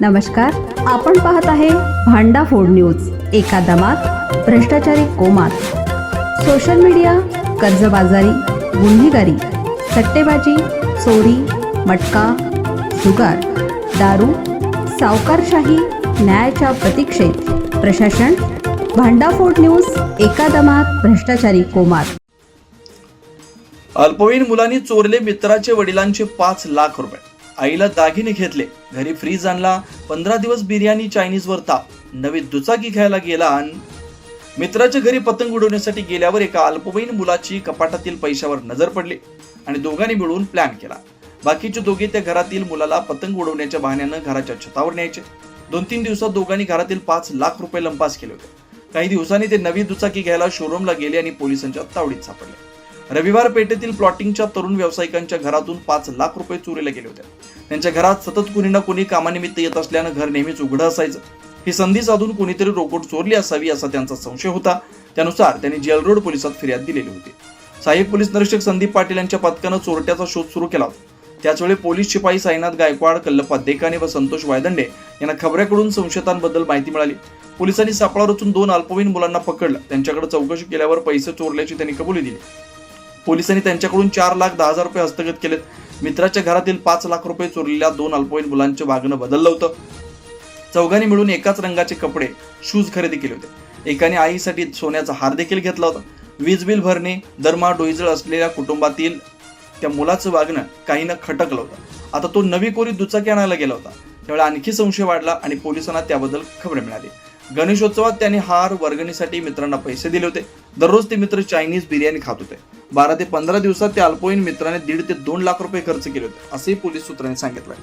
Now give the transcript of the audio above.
नमस्कार आपण पाहत आहे भांडा फोड न्यूज एका दमात भ्रष्टाचारी कोमात. सोशल मीडिया कर्जबाजारी गुन्हेगारी सट्टेबाजी चोरी मटका जुगार दारू सावकारशाही न्यायाच्या प्रतीक्षेत. प्रशासन भांडाफोड न्यूज एका दमात भ्रष्टाचारी कोमात. अल्पवयीन मुलांनी चोरले मित्राचे वडिलांचे पाच लाख रुपये. आईला दागिने घेतले. घरी फ्रीज आणला. पंधरा दिवस बिर्याणी चायनीजवर ताप. नवी दुचाकी घ्यायला गेला आणि मित्राच्या घरी पतंग उडवण्यासाठी गेल्यावर एका अल्पवयीन मुलाची कपाटातील पैशावर नजर पडली आणि दोघांनी मिळून प्लॅन केला. बाकीचे दोघे त्या घरातील मुलाला पतंग उडवण्याच्या बहाण्यानं घराच्या छतावर न्यायचे. दोन तीन दिवसात दोघांनी घरातील पाच लाख रुपये लंपास केले होते. काही दिवसांनी ते नवी दुचाकी घ्यायला शोरूमला गेले आणि पोलिसांच्या तावडीत सापडले. रविवार पेठेतील प्लॉटिंगच्या तरुण व्यावसायिकांच्या घरातून पाच लाख रुपये चोरीला गेले होते. त्यांच्या घरात सतत कुणी ना कुणी कामानिमित्त येत असल्यानं घर नेहमीच उघडं असायचं. ही संधी साधून कोणीतरी रोकड चोरली असावी असा त्यांचा संशय होता. त्यानुसार त्यांनी जेल रोड पोलिसात फिर्याद दिलेली होती. सहाय्यक पोलीस निरीक्षक संदीप पाटील यांच्या पथकानं चोरट्याचा शोध सुरू केला होता. त्याचवेळी पोलीस शिपाई साईनाथ गायकवाड कल्लप्पा देकाने व संतोष वायदंडे यांना खबऱ्याकडून संशयितांबद्दल माहिती मिळाली. पोलिसांनी सापळा रचून दोन अल्पवयीन मुलांना पकडलं. त्यांच्याकडे चौकशी केल्यावर पैसे चोरल्याची त्यांनी कबुली दिली. पोलिसांनी त्यांच्याकडून चार लाख दहा हजार रुपये हस्तगत केलेत. मित्राच्या घरातील पाच लाख रुपये चोरलेल्या दोन अल्पवयीन मुलांचे वागणं बदललं होतं. चौघांनी मिळून एकाच रंगाचे कपडे शूज खरेदी केले होते. एकाने आईसाठी सोन्याचा हार देखील घेतला होता. वीज बिल भरणे दरमहा डोईजळ असलेल्या कुटुंबातील त्या मुलाचं वागणं काहींना खटकलं होतं. आता तो नवी कोरी दुचाकी आणायला गेला होता. त्यावेळी आणखी संशय वाढला आणि पोलिसांना त्याबद्दल खबर मिळाली. गणेशोत्सवात त्यांनी हार वर्गणीसाठी मित्रांना पैसे दिले होते. दररोज ते मित्र चायनीज बिर्याणी खात होते. बारा ते पंधरा दिवसात त्या अल्पवयीन मित्राने दीड ते दोन लाख रुपये खर्च केले होते असेही पोलीस सूत्रांनी सांगितलं